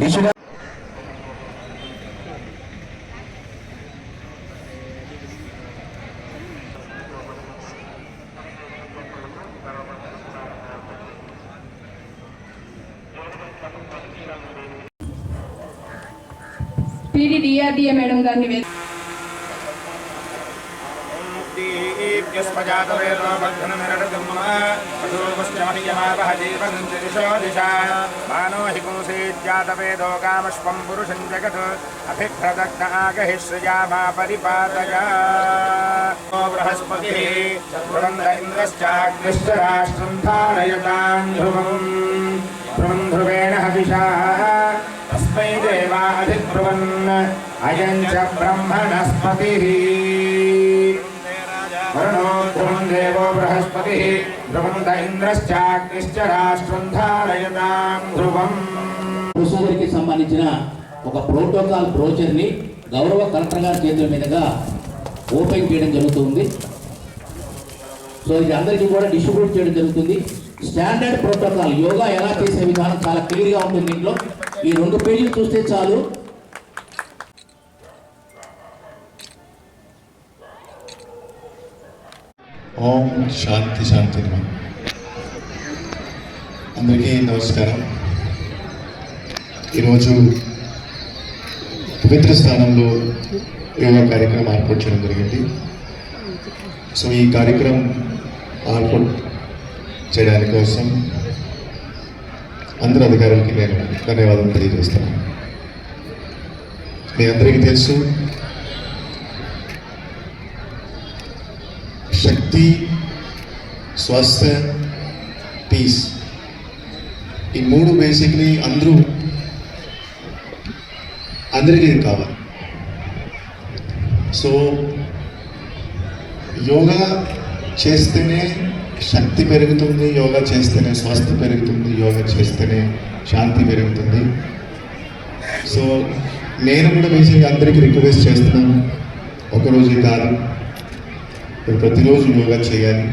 దిశగా PD DRDA madam గారిని पुंसेज्जातवेदो कामश्वं पुरुषं जगत् सृजामा परिपातय बृहस्पतिः बृहन्द इन्द्रश्चाग्निश्च राष्ट्रं धारयतां ध्रुवम् ध्रुवं ध्रुवेण हविषा। तस्मै अयं च ब्रह्मणस्पतिः। वरुणो ध्रुवं देवो बृहस्पतिः ध्रुवन्त इन्द्रश्चाग्निश्च राष्ट्रं धारयतां ध्रुवम् ప్రొసీజర్కి సంబంధించిన ఒక ప్రోటోకాల్ బ్రోచర్ని గౌరవ కలెక్టర్ గారి చేతుల మీదుగా ఓపెన్ చేయడం జరుగుతుంది సో ఇది అందరికీ కూడా డిస్ట్రిబ్యూట్ చేయడం జరుగుతుంది స్టాండర్డ్ ప్రోటోకాల్ యోగా ఎలా చేసే విధానం చాలా క్లియర్గా ఉంటుంది దీంట్లో ఈ రెండు పేజీలు చూస్తే చాలు ఓం శాంతి శాంతి అందరికీ నమస్కారం. ఈరోజు పవిత్ర స్థానంలో యోగా కార్యక్రమం ఏర్పాటు చేయడం జరిగింది. సో ఈ కార్యక్రమం ఏర్పాటు చేయడానికి కోసం అందరు అధికారులకి నేను ధన్యవాదాలు తెలియజేస్తాను మీ అందరికీ తెలుసు శక్తి స్వస్థ పీస్ ఈ మూడు బేసిక్లీ అందరూ అందరికీ కావాలి. సో యోగా చేస్తేనే శక్తి పెరుగుతుంది యోగా చేస్తేనే స్వస్థ పెరుగుతుంది యోగా చేస్తేనే శాంతి పెరుగుతుంది. సో నేను కూడా బేసిక్గా అందరికీ రిక్వెస్ట్ చేస్తున్నాను. ఒకరోజు కాదు. ప్రతిరోజు యోగా చేయాలి.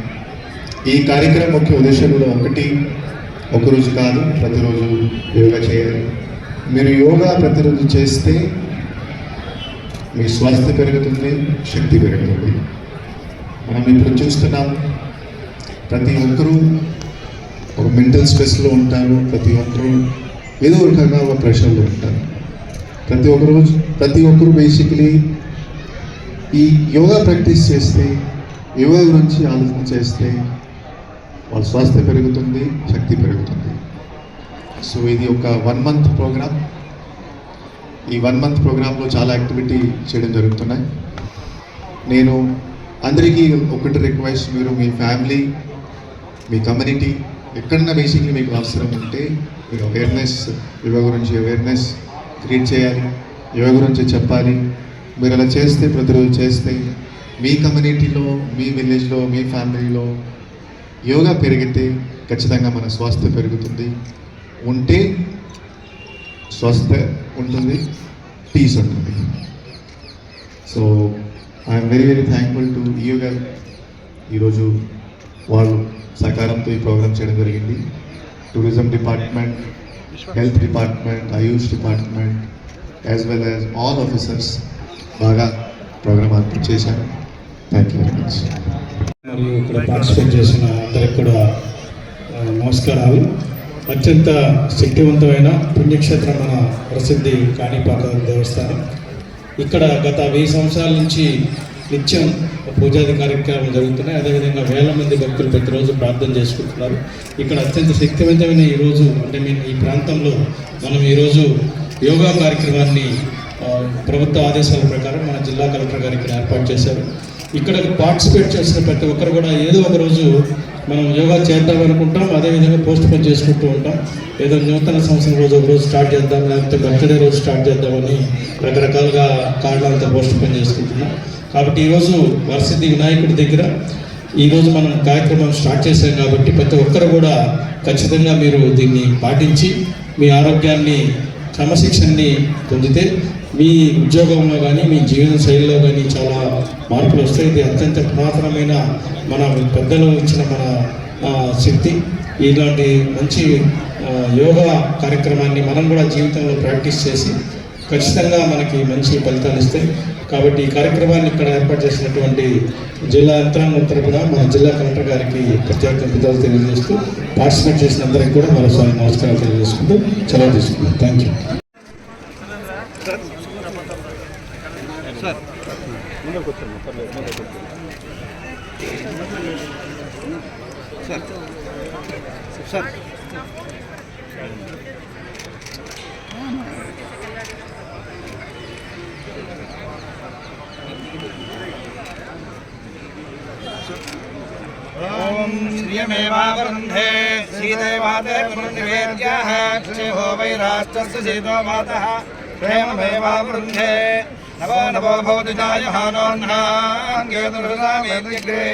ఈ కార్యక్రమం ముఖ్య ఉద్దేశం కూడా ఒకటి ఒకరోజు కాదు ప్రతిరోజు యోగా చేయాలి. మీరు యోగా ప్రతిరోజు చేస్తే మీ స్వాస్థ్య పెరుగుతుంది శక్తి పెరుగుతుంది. మనం ఇప్పుడు చూస్తున్నాం ప్రతి ఒక్కరూ ఒక మెంటల్ స్ట్రెస్లో ఉంటారు ప్రతి ఒక్కరూ ఏదో ఒక రకంగా ఒక ప్రెషర్లో ఉంటారు. ప్రతి ఒక్కరోజు ప్రతి ఒక్కరు బేసికలీ ఈ యోగా ప్రాక్టీస్ చేస్తే యోగా గురించి ఆలోచన చేస్తే వాళ్ళ స్వాస్థ్యం పెరుగుతుంది శక్తి పెరుగుతుంది. సో ఇది ఒక వన్ మంత్ ప్రోగ్రామ్ ఈ వన్ మంత్ ప్రోగ్రాంలో చాలా యాక్టివిటీ చేయడం జరుగుతున్నాయి. నేను అందరికీ ఒకటి రిక్వెస్ట్ మీరు మీ ఫ్యామిలీ మీ కమ్యూనిటీ ఎక్కడన్నా బేసిక్లీ మీకు అవసరం ఉంటే మీరు అవేర్నెస్ యోగా గురించి అవేర్నెస్ క్రియేట్ చేయాలి. యోగా గురించి చెప్పాలి. మీరు అలా చేస్తే ప్రతిరోజు చేస్తే మీ కమ్యూనిటీలో మీ విలేజ్లో మీ ఫ్యామిలీలో యోగా పెరిగితే ఖచ్చితంగా మన స్వాస్థ్యం పెరుగుతుంది. ఉంటే స్వస్థ ఉంటుంది పీస్ ఉంటుంది. So I'm very very thankful to yoga. ఈరోజు వాళ్ళు సకారంతో ఈ ప్రోగ్రామ్ చేయడం జరిగింది. Tourism department health department Ayush department as well as all officers బాగా ప్రోగ్రామ్ అర్పించేశారు థ్యాంక్ యూ వెరీ మచ్ మరియు ఇక్కడ పార్టిసిపేట్ చేసిన అందరికి కూడా నమస్కారాలు. అత్యంత శక్తివంతమైన పుణ్యక్షేత్రం మన ప్రసిద్ధి కాణిపాక దేవస్థానం. ఇక్కడ గత వెయ్యి సంవత్సరాల నుంచి నిత్యం పూజాది కార్యక్రమాలు జరుగుతున్నాయి. అదేవిధంగా వేల మంది భక్తులు ప్రతిరోజు ప్రార్థన చేసుకుంటున్నారు. ఇక్కడ అత్యంత శక్తివంతమైన ఈరోజు అంటే మీ ఈ ప్రాంతంలో మనం ఈరోజు యోగా కార్యక్రమాన్ని ప్రభుత్వ ఆదేశాల ప్రకారం మన జిల్లా కలెక్టర్ గారు ఇక్కడ ఏర్పాటు చేశారు. ఇక్కడ పార్టిసిపేట్ చేసిన ప్రతి ఒక్కరు కూడా ఏదో ఒక రోజు మనం యోగా చేద్దాం అనుకుంటాం అదేవిధంగా పోస్ట్ పోన్ చేసుకుంటూ ఉంటాం. ఏదో నూతన సంవత్సరం రోజు ఒక రోజు స్టార్ట్ చేద్దాం లేకపోతే బర్త్డే రోజు స్టార్ట్ చేద్దామని రకరకాలుగా కారణాలతో పోస్ట్ పోన్ చేసుకుంటున్నాం. కాబట్టి ఈరోజు వరసిద్ధి వినాయకుడి దగ్గర ఈరోజు మనం కార్యక్రమం స్టార్ట్ చేశాం కాబట్టి ప్రతి ఒక్కరు కూడా ఖచ్చితంగా మీరు దీన్ని పాటించి మీ ఆరోగ్యాన్ని క్రమశిక్షణని పొందితే మీ ఉద్యోగంలో కానీ మీ జీవన శైలిలో కానీ చాలా మార్పులు వస్తాయి. ఇది అత్యంత పురాతనమైన మన పెద్దలు ఇచ్చిన మన శక్తి. ఇలాంటి మంచి యోగా కార్యక్రమాన్ని మనం కూడా జీవితంలో ప్రాక్టీస్ చేసి ఖచ్చితంగా మనకి మంచి ఫలితాలు ఇస్తాయి. కాబట్టి ఈ కార్యక్రమాన్ని ఇక్కడ ఏర్పాటు చేసినటువంటి జిల్లా యంత్రాంగం తరపున మన జిల్లా కలెక్టర్ గారికి ప్రత్యేక కృతజ్ఞతలు తెలియజేస్తూ పార్టిసిపేట్ చేసిన అందరికీ కూడా మరోసారి నమస్కారాలు తెలియజేసుకుంటూ సెలవు తీసుకుంటాం థ్యాంక్ యూ ॐ श्रियमेवावरुन्धे श्रीदेवादे पुनर्निवेद्याः क्षेमो वै राष्ट्रस्य सीतो मातः प्रेममेवावरुन्धे नवो नवो भवति जायमानोन्नाङ्गेतुर्नामेतिग्रे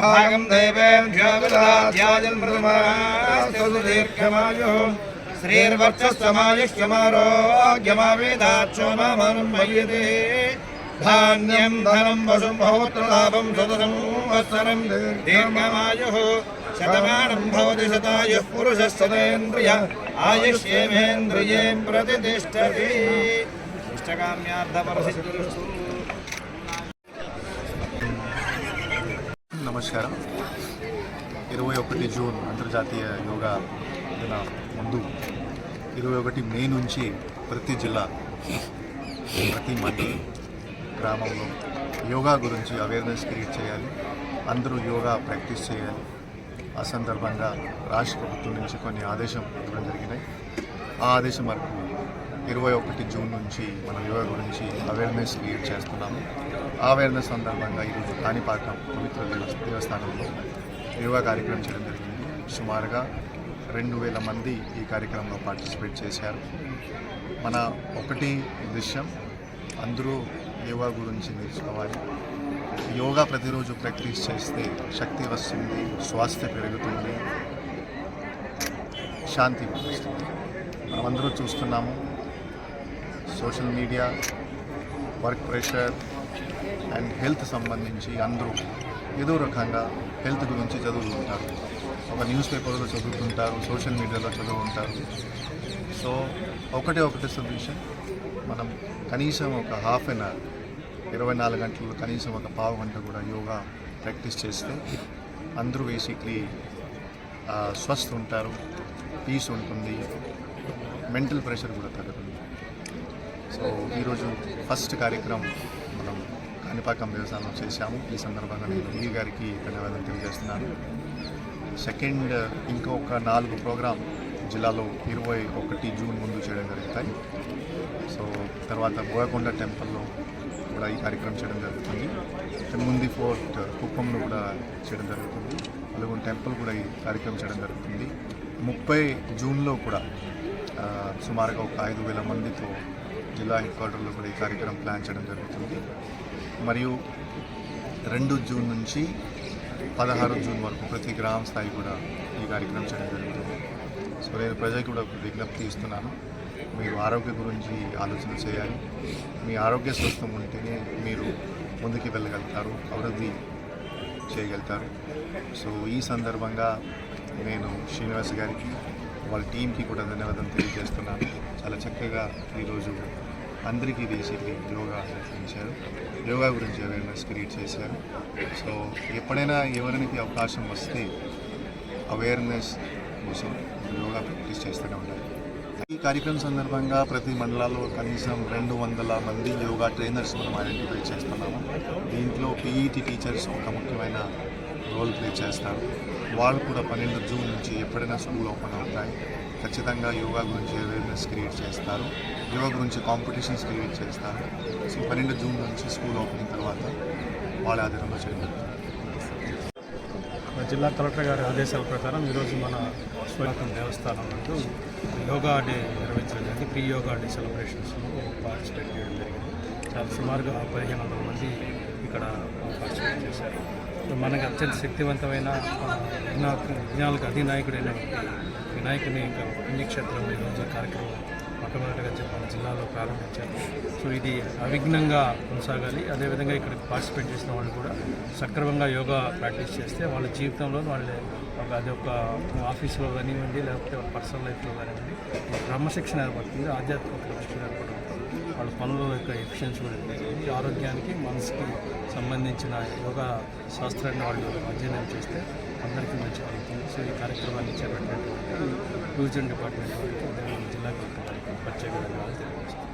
भागं देवेभ्यो विदधाध्याजन्मृतमास्तुदीर्घमायुः श्रीर्वर्चस्वमायुष्यमारोग्यमावेदाक्षो धान्यं धनं वसुं बहुत्रलाभं सुदरं वत्सरं दीर्घमायुः शतमानं भवति शतायुः पुरुषः सतेन्द्रिय आयुष्येमेन्द्रिये प्रतिष्ठति इष्टकाम्यार्थपरसिद्धिरस्तु నమస్కారం ఇరవై ఒకటి జూన్ అంతర్జాతీయ యోగా దిన ముందు ఇరవై ఒకటి మే నుంచి ప్రతి జిల్లా ప్రతి మండలి గ్రామంలో యోగా గురించి అవేర్నెస్ క్రియేట్ చేయాలి. అందరూ యోగా ప్రాక్టీస్ చేయాలి. ఆ సందర్భంగా రాష్ట్ర ప్రభుత్వం నుంచి కొన్ని ఆదేశం ఇవ్వడం జరిగినాయి. ఆ ఆదేశం వరకు ఇరవై ఒకటి జూన్ నుంచి మనం యోగా గురించి అవేర్నెస్ క్రియేట్ చేస్తున్నాము. ఆ అవేర్నెస్ సందర్భంగా ఈరోజు కాణిపాకం పవిత్ర దేవస్థానంలో యోగా కార్యక్రమం చేయడం జరిగింది. సుమారుగా రెండు వేల మంది ఈ కార్యక్రమంలో పార్టిసిపేట్ చేశారు. మన ఒకటి ఉద్దేశ్యం అందరూ యోగా గురించి నేర్చుకోవాలి. యోగా ప్రతిరోజు ప్రాక్టీస్ చేస్తే శక్తి వస్తుంది స్వాస్థ్య పెరుగుతుంది శాంతి వస్తుంది. మనమందరూ చూస్తున్నాము. Social media work pressure and health సంబంధించి అందరూ ఏదో రకంగా హెల్త్ గురించి చదువుతుంటారు. ఒక న్యూస్ పేపర్లో చదువుతుంటారు సోషల్ మీడియాలో చదువుకుంటారు సో ఒకటే ఒకటి సొల్యూషన్. మనం కనీసం ఒక హాఫ్ అన్ అవర్ ఇరవై నాలుగు గంటలు కనీసం ఒక పావు గంట కూడా యోగా ప్రాక్టీస్ చేస్తే అందరూ బేసిక్లీ స్వస్థ ఉంటారు పీస్ ఉంటుంది మెంటల్ ప్రెషర్ కూడా తగ్గుతుంది. సో ఈరోజు ఫస్ట్ కార్యక్రమం మనం కాణిపాకం వ్యవసాయం చేశాము. ఈ సందర్భంగా నేను ఈ గారికి ధన్యవాదాలు తెలియజేస్తున్నాను. సెకండ్ ఇంకొక నాలుగు ప్రోగ్రామ్ జిల్లాలో ఇరవై ఒకటి జూన్ ముందు చేయడం జరుగుతాయి. సో తర్వాత బోయకొండ టెంపుల్లో కూడా ఈ కార్యక్రమం చేయడం జరుగుతుంది. ముందు ఫోర్ట్ కుప్పంలో కూడా చేయడం జరుగుతుంది. నలుగురు టెంపుల్ కూడా ఈ కార్యక్రమం చేయడం జరుగుతుంది. ముప్పై జూన్లో కూడా సుమారుగా ఒక ఐదు వేల మందితో జిల్లా హెడ్ క్వార్టర్లో కూడా ఈ కార్యక్రమం ప్లాన్ చేయడం జరుగుతుంది. మరియు రెండు జూన్ నుంచి పదహారు జూన్ వరకు ప్రతి గ్రామ స్థాయి కూడా ఈ కార్యక్రమం చేయడం జరుగుతుంది. సో నేను ప్రజలకు కూడా ఒక విజ్ఞప్తి ఇస్తున్నాను. మీరు ఆరోగ్య గురించి ఆలోచన చేయాలి. మీ ఆరోగ్య స్వస్థం ఉంటేనే మీరు ముందుకు వెళ్ళగలుగుతారు అభివృద్ధి చేయగలుగుతారు. సో ఈ సందర్భంగా నేను శ్రీనివాస్ గారికి వాళ్ళ టీంకి కూడా ధన్యవాదాలు తెలియజేస్తున్నాను. చాలా చక్కగా ఈరోజు అందరికీ బేసిక్లీ యోగా నేర్పించారు. యోగా గురించి అవేర్నెస్ క్రియేట్ చేశారు. సో ఎప్పుడైనా ఎవరికి అవకాశం వస్తే అవేర్నెస్ కోసం యోగా ప్రాక్టీస్ చేస్తూనే ఉండాలి. ఈ కార్యక్రమం సందర్భంగా ప్రతి మండలాల్లో కనీసం రెండు వందల మంది యోగా ట్రైనర్స్ మనం ఐడెంటిఫై చేస్తున్నాము. దీంట్లో పీఈటీ టీచర్స్ ఒక ముఖ్యమైన రోల్ ప్లే చేస్తారు. వాళ్ళు కూడా పన్నెండు జూన్ నుంచి ఎప్పుడైనా స్కూల్ ఓపెన్ అవుతాయి. ఖచ్చితంగా యోగా గురించి అవేర్నెస్ క్రియేట్ చేస్తారు. యోగా గురించి కాంపిటీషన్స్ క్రియేట్ చేస్తారు. సో పన్నెండు జూన్ నుంచి స్కూల్ ఓపెనింగ్ తర్వాత వాళ్ళ ఆధారంలో చేయగలుగుతారు జిల్లా కలెక్టర్ గారి ఆదేశాల ప్రకారం ఈరోజు మన స్వయం దేవస్థానం నందు యోగా డే నిర్వహించడం జరిగింది. ప్రీ యోగా డే సెలబ్రేషన్స్లో పార్టిసిపేట్ చేయడం జరిగింది. చాలా సుమారుగా పదిహేను వందల మంది ఇక్కడ పార్టిసిపేట్ చేశారు. సో మనకు అత్యంత శక్తివంతమైన ఆ, విజ్ఞానాలకు అధినాయకుడైన వినాయకుని ఇంకా పుణ్యక్షేత్రం ఈరోజు కార్యక్రమం మొట్టమొదటిగా చెప్ప- మన జిల్లాలో ప్రారంభించారు. సో ఇది అవిఘ్నంగా కొనసాగాలి. అదేవిధంగా ఇక్కడ పార్టిసిపేట్ చేసిన వాళ్ళు కూడా సక్రమంగా యోగా ప్రాక్టీస్ చేస్తే వాళ్ళ జీవితంలో వాళ్ళ ఒక అది ఒక ఆఫీస్లో కానివ్వండి లేకపోతే పర్సనల్ లైఫ్లో కానివ్వండి క్రమశిక్షణ ఏర్పడుతుంది. ఆధ్యాత్మిక క్రమశిక్షణ ఏర్పడుతుంది. వాళ్ళ పనుల యొక్క ఎఫిషియన్సీ కూడా పెరుగుతుంది. ఆరోగ్యానికి మనసుకి సంబంధించిన యోగా శాస్త్రాన్ని వాళ్ళు అధ్యయనం చేస్తే అందరికీ మంచి జరుగుతుంది సో ఈ కార్యక్రమాన్ని చేపట్టినటువంటి టూరిజం డిపార్ట్మెంట్ వారికి జిల్లా కలెక్టర్ గారికి